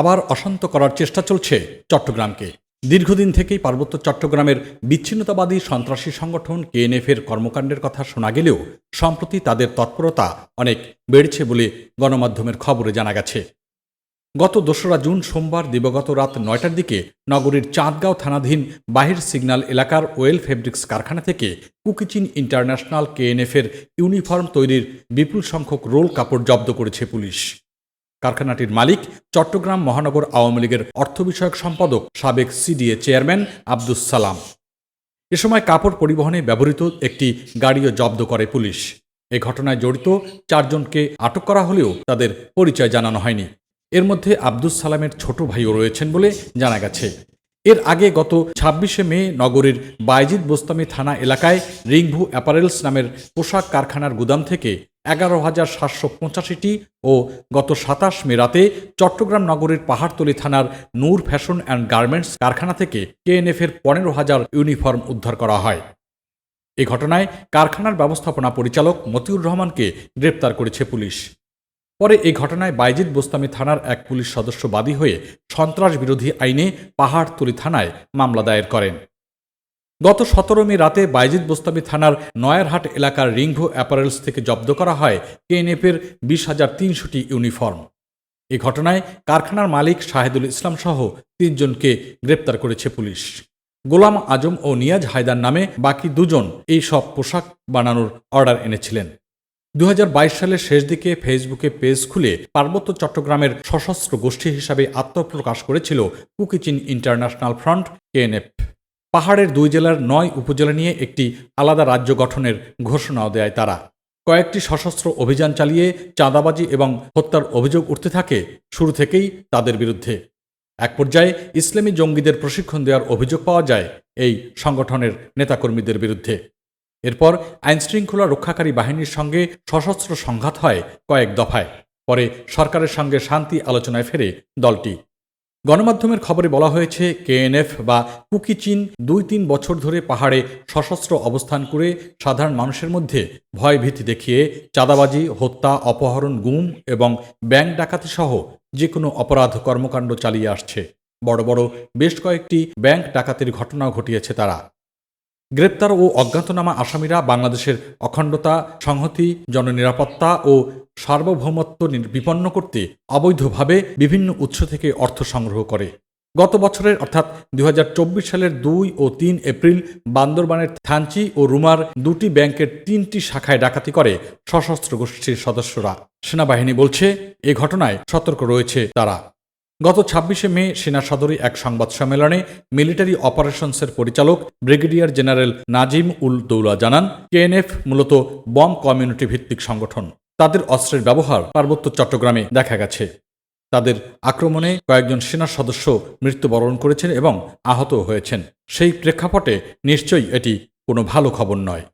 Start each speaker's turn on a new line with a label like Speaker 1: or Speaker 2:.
Speaker 1: আবার অশান্ত করার চেষ্টা চলছে চট্টগ্রামকে। দীর্ঘদিন থেকেই পার্বত্য চট্টগ্রামের বিচ্ছিন্নতাবাদী সন্ত্রাসী সংগঠন কেএনএফের কর্মকাণ্ডের কথা শোনা গেলেও সম্প্রতি তাদের তৎপরতা অনেক বেড়েছে বলে গণমাধ্যমের খবরে জানা গেছে। গত দোসরা জুন সোমবার দিবগত রাত নয়টার দিকে নগরীর চাঁদগাঁও থানাধীন বাহির সিগন্যাল এলাকার ওয়েল ফেব্রিক্স কারখানা থেকে কুকিচিন ইন্টারন্যাশনাল কেএনএফের ইউনিফর্ম তৈরির বিপুল সংখ্যক রোল কাপড় জব্দ করেছে পুলিশ। কারখানাটির মালিক চট্টগ্রাম মহানগর আওয়ামী লীগের অর্থ বিষয়ক সম্পাদক সাবেক সিডিএ চেয়ারম্যান আব্দুস সালাম। এ সময় কাপড় পরিবহনে ব্যবহৃত একটি গাড়িও জব্দ করে পুলিশ। এ ঘটনায় জড়িত চারজনকে আটক করা হলেও তাদের পরিচয় জানানো হয়নি। এর মধ্যে আব্দুস সালামের ছোট ভাইও রয়েছেন বলে জানা গেছে। এর আগে গত ছাব্বিশে মে নগরীর বাইজিদ বোস্তামি থানা এলাকায় রিংভু অ্যাপারেলস নামের পোশাক কারখানার গুদাম থেকে এগারো হাজার সাতশো পঁচাশিটি ও গত সাতাশ মে রাতে চট্টগ্রাম নগরীর পাহাড়তলী থানার নূর ফ্যাশন অ্যান্ড গার্মেন্টস কারখানা থেকে কেএনএফের পনেরো হাজার ইউনিফর্ম উদ্ধার করা হয়। এ ঘটনায় কারখানার ব্যবস্থাপনা পরিচালক মতিউর রহমানকে গ্রেপ্তার করেছে পুলিশ। পরে এই ঘটনায় বাইজিদ বোস্তামি থানার এক পুলিশ সদস্য বাদী হয়ে সন্ত্রাস বিরোধী আইনে পাহাড়তলী থানায় মামলা দায়ের করেন। গত সতেরো মে রাতে বাইজিদ বোস্তামি থানার নয়ারহাট এলাকার রিংভো অ্যাপারেলস থেকে জব্দ করা হয় কেএনএফের বিশ হাজার তিনশোটি ইউনিফর্ম। এ ঘটনায় কারখানার মালিক শাহেদুল ইসলাম সহ তিনজনকে গ্রেপ্তার করেছে পুলিশ। গোলাম আজম ও নিয়াজ হায়দার নামে বাকি দুজন এই সব পোশাক বানানোর অর্ডার এনেছিলেন। দু হাজার বাইশ সালের শেষ দিকে ফেসবুকে পেজ খুলে পার্বত্য চট্টগ্রামের সশস্ত্র গোষ্ঠী হিসাবে আত্মপ্রকাশ করেছিল কুকিচিন ইন্টারন্যাশনাল ফ্রন্ট, কেএনএফ। পাহাড়ের দুই জেলার নয় উপজেলা নিয়ে একটি আলাদা রাজ্য গঠনের ঘোষণাও দেয় তারা। কয়েকটি সশস্ত্র অভিযান চালিয়ে চাঁদাবাজি এবং হত্যার অভিযোগ উঠতে থাকে শুরু থেকেই তাদের বিরুদ্ধে। এক পর্যায়ে ইসলামী জঙ্গিদের প্রশিক্ষণ দেওয়ার অভিযোগ পাওয়া যায় এই সংগঠনের নেতাকর্মীদের বিরুদ্ধে। এরপর আইনশৃঙ্খলা রক্ষাকারী বাহিনীর সঙ্গে সশস্ত্র সংঘাত হয় কয়েক দফায়। পরে সরকারের সঙ্গে শান্তি আলোচনায় ফেরে দলটি। গণমাধ্যমের খবরে বলা হয়েছে, কেএনএফ বা কুকি কুকিচিন দুই তিন বছর ধরে পাহাড়ে সশস্ত্র অবস্থান করে সাধারণ মানুষের মধ্যে ভয়ভীতি দেখিয়ে চাঁদাবাজি, হত্যা, অপহরণ, গুম এবং ব্যাংক ডাকাতি সহ যে কোনো অপরাধ কর্মকাণ্ড চালিয়ে আসছে। বড় বড় বেশ কয়েকটি ব্যাংক ডাকাতির ঘটনা ঘটিয়েছে তারা। গ্রেপ্তার ও অজ্ঞাতনামা আসামিরা বাংলাদেশের অখণ্ডতা, সংহতি, জননিরাপত্তা ও সার্বভৌমত্ব বিপন্ন করতে অবৈধভাবে বিভিন্ন উৎস থেকে অর্থ সংগ্রহ করে। গত বছরের অর্থাৎ দু হাজার চব্বিশ সালের দুই ও তিন এপ্রিল বান্দরবানের থানচি ও রুমার দুটি ব্যাংকের তিনটি শাখায় ডাকাতি করে সশস্ত্র গোষ্ঠীর সদস্যরা। সেনাবাহিনী বলছে, এ ঘটনায় সতর্ক রয়েছে তারা। গত ছাব্বিশে মে সেনা সদরে এক সংবাদ সম্মেলনে মিলিটারি অপারেশনসের পরিচালক ব্রিগেডিয়ার জেনারেল নাজিম উল দৌলা জানান, কেএনএফ মূলত বম কমিউনিটি ভিত্তিক সংগঠন। তাদের অস্ত্রের ব্যবহার পার্বত্য চট্টগ্রামে দেখা গেছে। তাদের আক্রমণে কয়েকজন সেনা সদস্য মৃত্যুবরণ করেছেন এবং আহত হয়েছেন। সেই প্রেক্ষাপটে নিশ্চয়ই এটি কোনো ভালো খবর নয়।